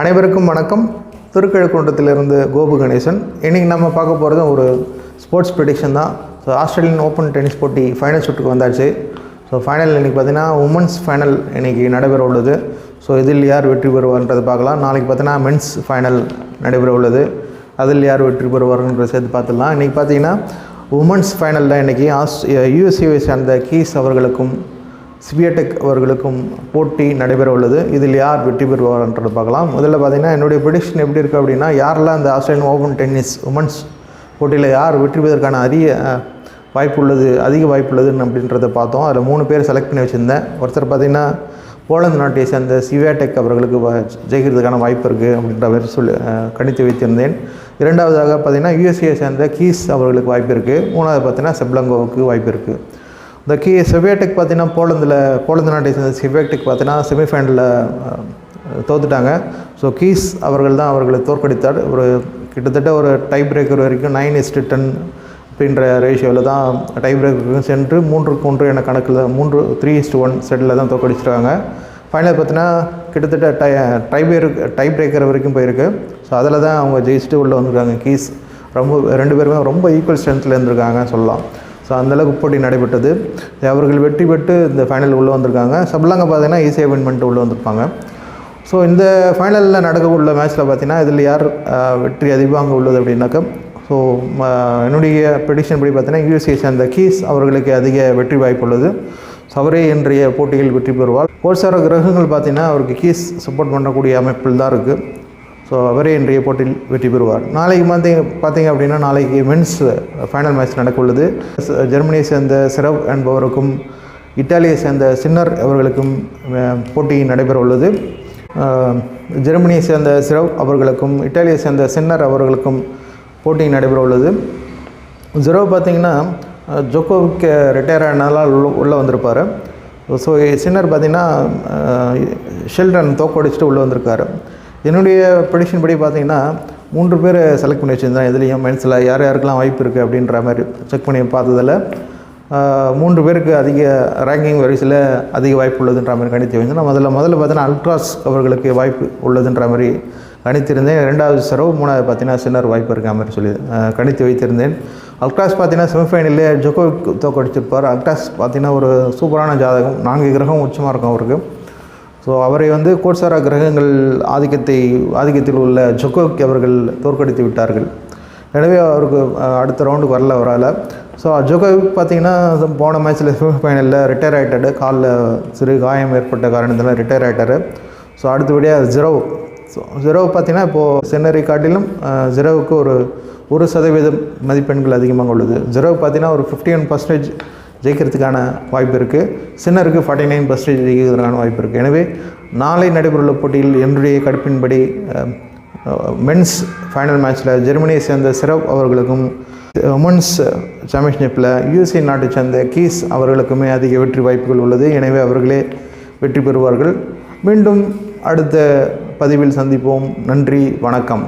அனைவருக்கும் வணக்கம். திருக்கழுக்குன்றத்திலிருந்து கோபு கணேசன். இன்றைக்கி நம்ம பார்க்க போகிறது ஒரு ஸ்போர்ட்ஸ் ப்ரெடிக்ஷன் தான். ஸோ ஆஸ்திரேலியன் ஓப்பன் டென்னிஸ் போட்டி ஃபைனல் சுற்றுக்கு வந்தாச்சு. ஸோ ஃபைனல் இன்றைக்கி பார்த்தீங்கன்னா உமன்ஸ் ஃபைனல் இன்றைக்கி நடைபெற உள்ளது. ஸோ இதில் யார் வெற்றி பெறுவார்ன்றது பார்க்கலாம். நாளைக்கு பார்த்தீங்கன்னா மென்ஸ் ஃபைனல் நடைபெற உள்ளது. அதில் யார் வெற்றி பெறுவார்ன்றதை சேர்த்து பார்த்துடலாம். இன்றைக்கி பார்த்தீங்கன்னா உமன்ஸ் ஃபைனலில் இன்றைக்கி ஆஸ் யூஎஸ்யூஎஸ் சேர்ந்த கீஸ் அவர்களுக்கும் சிவியடெக் அவர்களுக்கும் போட்டி நடைபெற உள்ளது இதில் யார் வெற்றி பெறுவார்ன்றது பார்க்கலாம். முதல்ல பார்த்தீங்கன்னா என்னுடைய ப்ரிடிக்ஷன் எப்படி இருக்குது அப்படின்னா யாரெல்லாம் இந்த ஆஸ்திரேலியன் ஓப்பன் டென்னிஸ் உமன்ஸ் போட்டியில் யார் வெற்றி பெறுவதற்கான அரிய வாய்ப்பு உள்ளது அதிக வாய்ப்பு உள்ளதுன்னு அப்படின்றத பார்த்தோம். அதில் மூணு பேர் செலக்ட் பண்ணி வச்சுருந்தேன். ஒருத்தர் பார்த்திங்கன்னா போலந்து நாட்டை சேர்ந்த சிவியாடெக் அவர்களுக்கு வ- ஜெயிக்கிறதுக்கான வாய்ப்பு இருக்குது அப்படின்ற மாதிரி சொல்லி கணித்து வைத்திருந்தேன். இரண்டாவதாக பார்த்தீங்கன்னா யூஎஸ்ஏ சேர்ந்த கீஸ் அவர்களுக்கு வாய்ப்பு இருக்குது மூணாவது பார்த்தீங்கன்னா செப்லங்கோவுக்கு வாய்ப்பு இருக்குது இந்த கீ செவியாடெக் பார்த்தீங்கன்னா போலந்தில் போலந்து நாட்டை சேர்ந்த செவியாடெக் பார்த்தீங்கன்னா செமிஃபைனலில் தோத்துட்டாங்க. ஸோ கீஸ் அவர்கள் தான் அவர்களை தோற்கடித்தார். ஒரு கிட்டத்தட்ட ஒரு டை பிரேக்கர் வரைக்கும் நைன் இஸ்டு டென் அப்படின்ற ரேஷியோவில் தான் டை பிரேக்கருக்கும் சென்று மூன்றுக்கு ஒன்று என கணக்கில் மூன்று த்ரீ இஸ்டு ஒன் செட்டில் தான் தோற்கடிச்சிருக்காங்க. ஃபைனல் பார்த்தீங்கன்னா கிட்டத்தட்ட tie tie break tie breaker வரைக்கும் போயிருக்கு. ஸோ அதில் தான் அவங்க ஜெயிச்சுட்டு உள்ளே வந்திருக்காங்க. கீஸ் ரொம்ப ரெண்டு பேருமே ரொம்ப ஈக்குவல் ஸ்ட்ரென்த்தில் இருந்திருக்காங்க சொல்லலாம். ஸோ அந்தளவுக்கு போட்டி நடைபெற்றது. அவர்கள் வெற்றி பெற்று இந்த ஃபைனல் உள்ளே வந்திருக்காங்க. சப்லாங்க பார்த்தீங்கன்னா ஈஸியாக வின் பண்ணிட்டு உள்ளே வந்திருப்பாங்க. ஸோ இந்த ஃபைனலில் நடக்க உள்ள மேட்ச்சில் பார்த்தீங்கன்னா இதில் யார் வெற்றி அதிகமாக உள்ளது அப்படின்னாக்கா ஸோ என்னுடைய ப்ரெடிஷன் படி பார்த்தீங்கன்னா யூஎஸ்ஏ சேர்ந்த கீஸ் அவர்களுக்கு அதிக வெற்றி வாய்ப்பு உள்ளது. ஸோ அவரே இன்றைய போட்டியில் வெற்றி பெறுவார். கோல்சார கிரகங்கள் பார்த்தீங்கன்னா அவருக்கு கீஸ் சப்போர்ட் பண்ணக்கூடிய அமைப்பில் தான் இருக்குது ஸோ அவரே இன்றைய போட்டியில் வெற்றி பெறுவார். நாளைக்கு வந்து பார்த்தீங்க அப்படின்னா நாளைக்கு மென்ஸ் ஃபைனல் மேட்ச் நடக்க உள்ளது ஜெர்மனியை சேர்ந்த சிரவ் என்பவருக்கும் இத்தாலியை சேர்ந்த சின்னர் அவர்களுக்கும் போட்டி நடைபெற உள்ளது ஜெர்மனியை சேர்ந்த சிரவ் அவர்களுக்கும் இத்தாலியை சேர்ந்த சின்னர் அவர்களுக்கும் போட்டி நடைபெற உள்ளது ஜெரோ பார்த்திங்கன்னா ஜொக்கோவுக்கு ரிட்டையர் ஆனதால உள்ள உள்ளே வந்திருப்பார். ஸோ சின்னர் பார்த்திங்கன்னா அஹ், ஷெல்டன் தோக்கடிச்சிட்டு உள்ளே வந்திருக்காரு. என்னுடைய ப்ரெடிஷன் படி பார்த்தீங்கன்னா மூன்று பேர் செலக்ட் பண்ணி வச்சுருந்தேன். இதுலேயும் மென்ஸில் யார் யாருக்கெல்லாம் வாய்ப்பு இருக்குது அப்படின்ற மாதிரி செக் பண்ணி பார்த்ததில் மூன்று பேருக்கு அதிக ரேங்கிங் வரிசையில் அதிக வாய்ப்பு உள்ளதுன்ற மாதிரி கணித்து வைந்தேன் முதல்ல முதல்ல பார்த்தீங்கன்னா அல்ட்ராஸ் அவர்களுக்கு வாய்ப்பு உள்ளதுன்ற மாதிரி கணித்திருந்தேன். ரெண்டாவது சரவு மூணாவது பார்த்தீங்கன்னா சின்னர் வாய்ப்பு இருக்க மாதிரி சொல்லி கணித்து வைத்திருந்தேன். அல்ட்ராஸ் பார்த்தீங்கன்னா செமிஃபைனல்லே ஜொக்கோவிக் தோக்கடிச்சிருப்பார் அல்ட்ராஸ் பார்த்தீங்கன்னா ஒரு சூப்பரான ஜாதகம். நான்கு கிரகம் உச்சமாக இருக்கும் அவருக்கு. ஸோ அவரை வந்து கோட்சாரா கிரகங்கள் ஆதிக்கத்தை ஆதிக்கத்தில் உள்ள ஜொக்கோவிக் அவர்கள் தோற்கடித்து விட்டார்கள். எனவே அவருக்கு அடுத்த ரவுண்டுக்கு வரல அவரால். ஸோ ஜோகோவிக் பார்த்தீங்கன்னா போன மேட்ச்சில் செமிஃபைனலில் ரிட்டையர் ஆகிட்டாரு காலில் சிறு காயம் ஏற்பட்ட காரணத்தில் ரிட்டையர் ஆகிட்டாரு ஸோ அடுத்தபடியாக ஜெரோவ் ஸோ ஜெரோவ் பார்த்தீங்கன்னா இப்போது சென்னரை காட்டிலும் அஹ், ஒரு ஒரு சதவீதம் மதிப்பெண்கள் அதிகமாக உள்ளது. ஜெரோவ் பார்த்தீங்கன்னா ஒரு ஃபிஃப்டி ஒன் பர்சன்டேஜ் ஜெயிக்கிறதுக்கான வாய்ப்பு இருக்குது சின்னருக்கு ஃபார்ட்டி நைன் பர்சன்டேஜ் ஜெயிக்கிறதுக்கான வாய்ப்பு இருக்குது எனவே நாளை நடைபெறவுள்ள போட்டியில் என்னுடைய கடுப்பின்படி மென்ஸ் ஃபைனல் மேட்ச்சில் ஜெர்மனியை சேர்ந்த சிரப் அவர்களுக்கும் உமன்ஸ் சாம்பியன்ஷிப்பில் யூஎஸ்ஏ நாட்டை சேர்ந்த கீஸ் அவர்களுக்குமே அதிக வெற்றி வாய்ப்புகள் உள்ளது. எனவே அவர்களே வெற்றி பெறுவார்கள். மீண்டும் அடுத்த பதிவில் சந்திப்போம். நன்றி வணக்கம்.